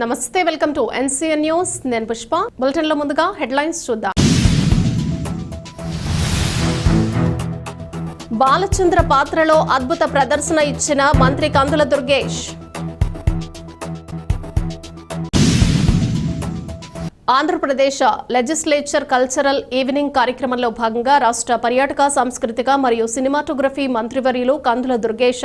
నమస్తే welcome to NCN news. నేను పుష్ప. బులెటిన్లో ముందుగా హెడ్లైన్స్ చూద్దాం. బాలచంద్ర పాత్రలో అద్భుత ప్రదర్శన ఇచ్చిన మంత్రి Kandula Durgesh. Andhra Pradesh legislature cultural evening కార్యక్రమంలో భాగంగా రాష్ట్ర పర్యాటక సాంస్కృతిక మరియు సినిమాటోగ్రఫీ మంత్రివర్యులు కందుల దుర్గేష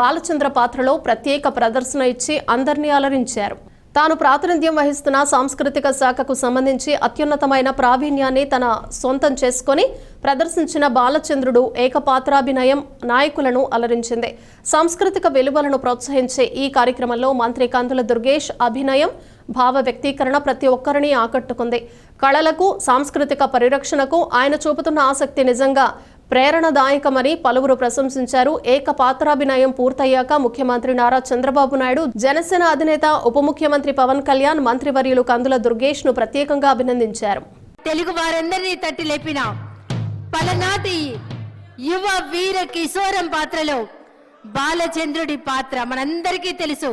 బాలచంద్ర పాత్రలో ప్రత్యేక ప్రదర్శన ఇచ్చి అందరినీ అలరించారు. తాను ప్రాతినిధ్యం వహిస్తున్న సాంస్కృతిక శాఖకు సంబంధించి అత్యున్నతమైన ప్రావీణ్యాన్ని తన సొంతం చేసుకొని ప్రదర్శించిన బాలచంద్రుడు ఏకపాత్రాభినయం నాయకులను అలరించింది. సాంస్కృతిక విలువలను ప్రోత్సహించే ఈ కార్యక్రమంలో మంత్రి కందుల దుర్గేష్ అభినయం భావ వ్యక్తీకరణ ప్రతి ఒక్కరిని ఆకట్టుకుంది. కళలకు సాంస్కృతిక పరిరక్షణకు ఆయన చూపుతున్న ఆసక్తి నిజంగా ప్రేరణదాయకమని పలువురు ప్రశంసించారు. ఏకపాత్రాభినయం పూర్తయ్యాక ముఖ్యమంత్రి నారా చంద్రబాబు నాయుడు జనసేన అధినేత ఉప ముఖ్యమంత్రి పవన్ కళ్యాణ్ మంత్రివర్యులు కందుల దుర్గేష్ను ప్రత్యేకంగా అభినందించారు. తెలుగు వారందరినీ తట్టి లేపిన. పలనాటి యువ వీర కిశోరం పాత్రలో బాలచంద్రుడి పాత్ర మనందరికీ తెలుసు.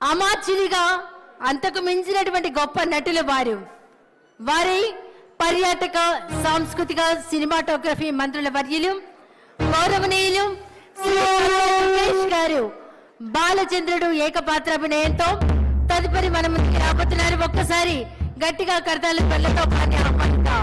అమాచ్యుడిగా అంతకు మించినటువంటి గొప్ప నటులు వారు. వారి పర్యాటక సాంస్కృతిక సినిమాటోగ్రఫీ మంత్రుల వర్యులు గౌరవనీయులు శ్రీ లోకేష్ గారు. బాలచంద్రుడు ఏకపాత్రాభినయంతో తదుపరి మన ముందుకు రాబోతున్నారు. ఒక్కసారి గట్టిగా కడతాలు పళ్ళతో కానీ ఆహ్వానిద్దాం.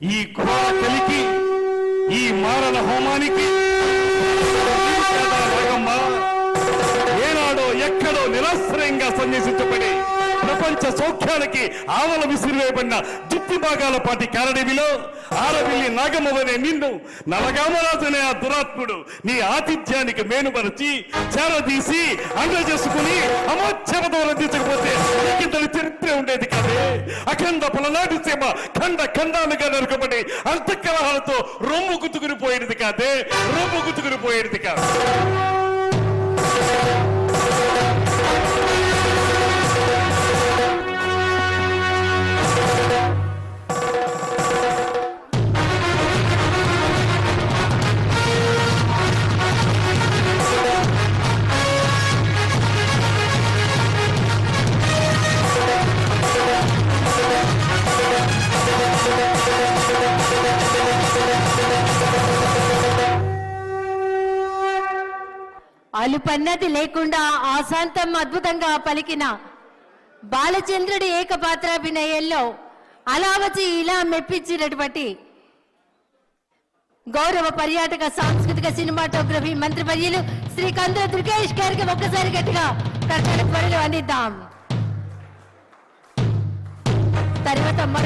ఈ ఘోర కలికి ఈ మారణ హోమానికి ఏనాడో ఎక్కడో నిరాశ్రయంగా సన్యసించబడి ప్రపంచ సౌఖ్యానికి ఆవల విసిరివేయబడిన జిత్తి భాగాల పాటి కారడివిలో ఆరవిల్లి నాగమవనే నిన్ను నలగామరాజునే ఆ దురాత్ముడు నీ ఆతిథ్యానికి మేనుపరచి చేరదీసి అండ చేసుకుని అమోచ్చమతో రందించకపోతే అఖండ పలనాటి సీమ ఖండ ఖండాలుగా నరుకబడి అంతఃకలహాలతో రొమ్ము గుతుకుని పోయేది కాదే రొమ్ము గుతుకుని పోయేది కాదు. అలుపన్నది లేకుండా ఆశాంతం అద్భుతంగా పలికిన బాలచంద్రుడి ఏకపాత్రాభినయంలో అలా వచ్చి ఇలా మెప్పించినటువంటి గౌరవ పర్యాటక సాంస్కృతిక సినిమాటోగ్రఫీ మంత్రివర్యులు శ్రీ కంద్ర దుర్గేష్ గారికి ఒక్కసారి గట్టిగా కర్ణాటక పనులు అందిద్దాం. తర్వాత